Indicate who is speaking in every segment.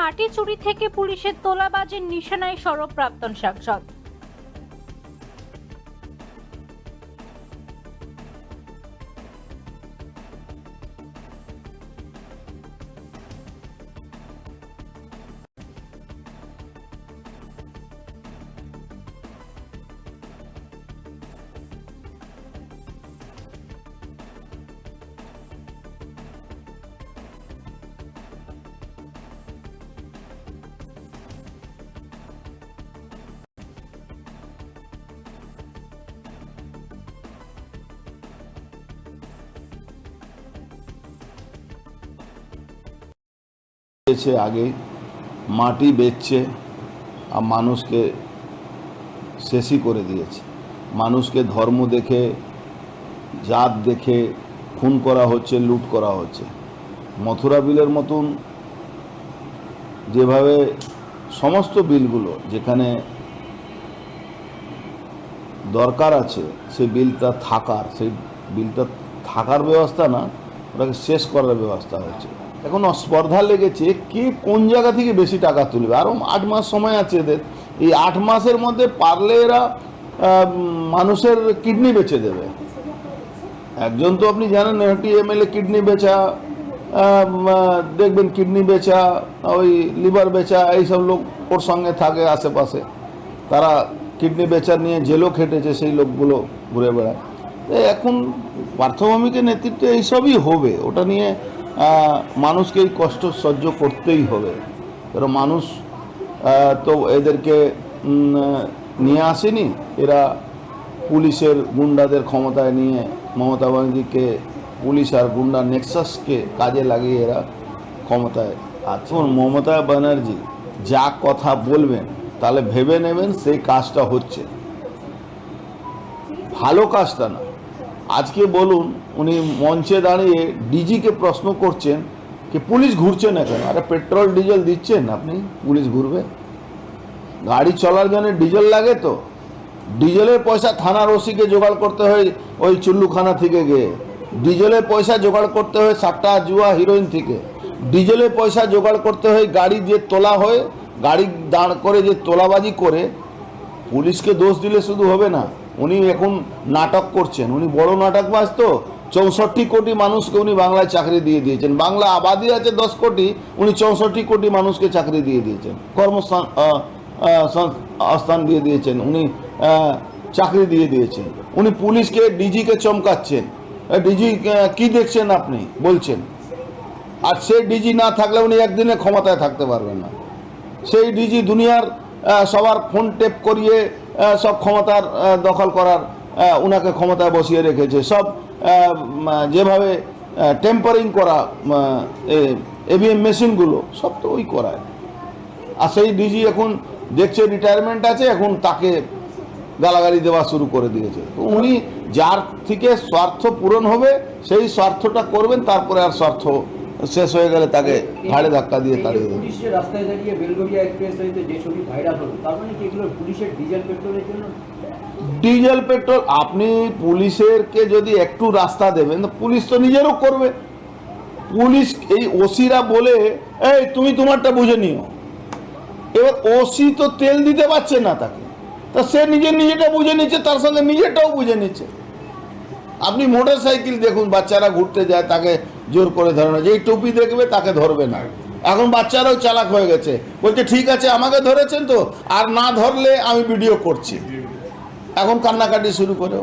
Speaker 1: মাটি চুরি থেকে পুলিশের তোলাবাজির নিশানায় সরব প্রাক্তন সাংসদ।
Speaker 2: বেচে আগে মাটি বেচছে আর মানুষকে শেষই করে দিয়েছে। মানুষকে ধর্ম দেখে, জাত দেখে, খুন করা হচ্ছে, লুট করা হচ্ছে। মথুরা বিলের মতন যেভাবে সমস্ত বিলগুলো যেখানে দরকার আছে সেই বিলটা থাকার, সেই বিলটা থাকার ব্যবস্থা না, ওটাকে শেষ করার ব্যবস্থা হচ্ছে এখন স্পর্ধা লেগেছে, কে কোন জায়গা থেকে বেশি টাকা তুলবে? আরও আট মাস সময় আছে এদের। এই আট মাসের মধ্যে পারলে এরা মানুষের কিডনি বেচে দেবে। একজন তো আপনি জানেন একটি এমএলএ কিডনি বেচা দেখবেন কিডনি বেচা, ওই লিভার বেচা, এইসব লোক ওর সঙ্গে থাকে আশেপাশে। তারা কিডনি বেচা নিয়ে জেলও খেটেছে সেই লোকগুলো ঘুরে বেড়ায়। এখন পার্থভূমিকের নেতৃত্বে এইসবই হবে। ওটা নিয়ে মানুষকে এই কষ্ট সহ্য করতেই হবে। কারণ মানুষ তো এদেরকে নিয়ে আসেনি, এরা পুলিশের গুন্ডাদের ক্ষমতায় নিয়ে মমতা ব্যানার্জিকে, পুলিশ আর গুন্ডা নেক্সাসকে কাজে লাগিয়ে এরা ক্ষমতায় আছে। মমতা ব্যানার্জি যা কথা বলবেন, তাহলে ভেবে নেবেন সেই কাজটা হচ্ছে। ভালো কাজটা না। আজকে বলুন, উনি মঞ্চে দাঁড়িয়ে ডিজিকে প্রশ্ন করছেন যে পুলিশ ঘুরছে না কেন? আরে পেট্রোল, ডিজেল দিচ্ছেন আপনি? পুলিশ ঘুরবে? গাড়ি চলার জন্য ডিজেল লাগে তো। ডিজেলের পয়সা থানার ওসিকে জোগাড় করতে হয় ওই চুল্লুখানা থেকে গিয়ে। ডিজেলের পয়সা জোগাড় করতে হয় সাতটা জুয়া হিরোইন থেকে। ডিজেলের পয়সা জোগাড় করতে হয় গাড়ি যে তোলা হয়, গাড়ি দাঁড় করে যে তোলাবাজি করে, পুলিশকে দোষ দিলে শুধু হবে না। উনি এখন নাটক করছেন। উনি বড় নাটকবাজ তো। চৌষট্টি কোটি মানুষকে উনি বাংলায় চাকরি দিয়ে দিয়েছেন। বাংলা আবাদি আছে দশ কোটি, উনি চৌষট্টি কোটি মানুষকে চাকরি দিয়ে দিয়েছেন। কর্মস্থান স্থান দিয়ে দিয়েছেন। উনি চাকরি দিয়ে দিয়েছেন। উনি পুলিশকে, ডিজিকে চমকাচ্ছেন। ডিজি কি দেখছেন আপনি? বলছেন। আর সেই ডিজি না থাকলে উনি একদিনে ক্ষমতায় থাকতে পারবেন না। সেই ডিজি দুনিয়ার সবার ফোন টেপ করিয়ে সব ক্ষমতার দখল করার উনাকে ক্ষমতায় বসিয়ে রেখেছে। সব যেভাবে টেম্পারিং করা এভিএম মেশিনগুলো, সব তো ওই করায়। আর সেই ডিজি এখন দেখছে রিটায়ারমেন্ট আছে, এখন তাকে গালাগালি দেওয়া শুরু করে দিয়েছে। উনি যার থেকে স্বার্থ পূরণ হবে, সেই স্বার্থটা করবেন, তারপরে আর স্বার্থ শেষ হয়ে গেলে তাকে ঘাড়ে ধাক্কা দিয়ে তাড়িয়ে দেবেন
Speaker 3: পুলিশ রাস্তায় দাঁড়িয়ে বেলগড়িয়া এক্সপ্রেস হইতে যে ছবি ভাইরাল হলো তার মানে কি এগুলো পুলিশের ডিজেল পেট্রোলের জন্য?
Speaker 2: ডিজেল পেট্রোল আপনি পুলিশেরকে যদি একটু রাস্তা দেবেন তো পুলিশ তো নিজেরও করবে। পুলিশ এই ওসিরা বলে এই তুমি তোমারটা বুঝে নিও। এবার ওসি তো তেল দিতে পারছে না তাকে। তা সে নিজে নিজেটা বুঝে নিচ্ছে তার সঙ্গে নিজেরটাও বুঝে নিচ্ছে। আপনি মোটর সাইকেল দেখুন বাচ্চারা ঘুরতে যায় তাকে জোর করে ধরে না। যেই টুপি দেখবে তাকে ধরবে না। এখন বাচ্চারাও চালাক হয়ে গেছে। বলছে ঠিক আছে আমাকে ধরেছেন তো। আর না ধরলে আমি ভিডিও করছি। এখন কান্নাকাটি শুরু করে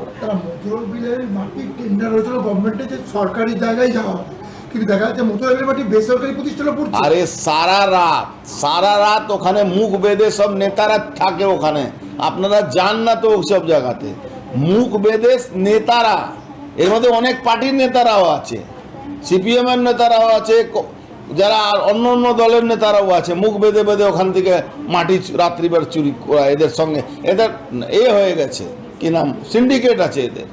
Speaker 4: সরকারি জায়গায় যাওয়া।
Speaker 2: আরে সারা রাত সারা রাত ওখানে মুখ বেঁধে সব নেতারা থাকে ওখানে। আপনারা যান না তো সব জায়গাতে। মুখ বেঁধে নেতারা এর মধ্যে অনেক পার্টির নেতারাও আছে। সিপিএম এর নেতারাও আছে যারা অন্য অন্য দলের নেতারাও আছে। মুখ বেঁধে বেঁধে ওখান থেকে মাটি রাত্রিবার চুরি করা এদের সঙ্গে। এদের এ হয়ে গেছে। কি নাম? সিন্ডিকেট আছে এদের।